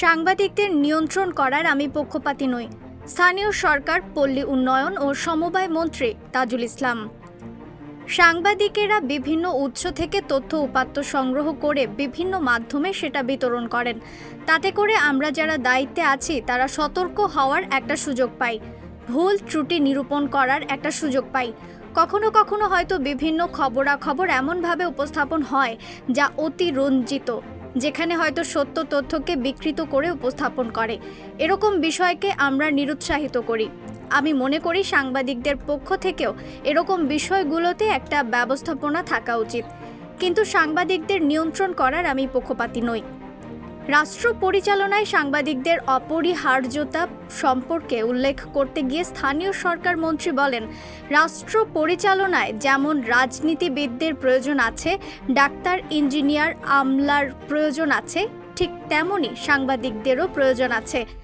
সাংবাদিকদের নিয়ন্ত্রণ করার আমি পক্ষপাতী নই। স্থানীয় সরকার, পল্লী উন্নয়ন ও সমবায় মন্ত্রী তাজুল ইসলাম। সাংবাদিকেরা বিভিন্ন উৎস থেকে তথ্য উপাত্ত সংগ্রহ করে বিভিন্ন মাধ্যমে সেটা বিতরণ করেন। তাতে করে আমরা যারা দায়িত্বে আছি, তারা সতর্ক হওয়ার একটা সুযোগ পাই। ভুল ত্রুটি নিরূপণ করার একটা সুযোগ পাই। কখনো কখনো হয়তো বিভিন্ন খবরাখবর এমনভাবে উপস্থাপন হয়, যা অতি রঞ্জিত যেখানে হয়তো সত্য তথ্যকে বিকৃত করে উপস্থাপন করে। এরকম বিষয়কে আমরা নিরুৎসাহিত করি। আমি মনে করি সাংবাদিকদের পক্ষ থেকেও এরকম বিষয়গুলোতে একটা ব্যবস্থাপনা থাকা উচিত। কিন্তু সাংবাদিকদের নিয়ন্ত্রণ করার আমি পক্ষপাতি নই। রাষ্ট্র পরিচালনায় সাংবাদিকদের অপরিহার্যতা সম্পর্কে উল্লেখ করতে গিয়ে স্থানীয় সরকার মন্ত্রী বলেন, রাষ্ট্র পরিচালনায় যেমন রাজনীতিবিদদের প্রয়োজন আছে, ডাক্তার, ইঞ্জিনিয়ার আমলার প্রয়োজন আছে, ঠিক তেমনই সাংবাদিকদেরও প্রয়োজন আছে।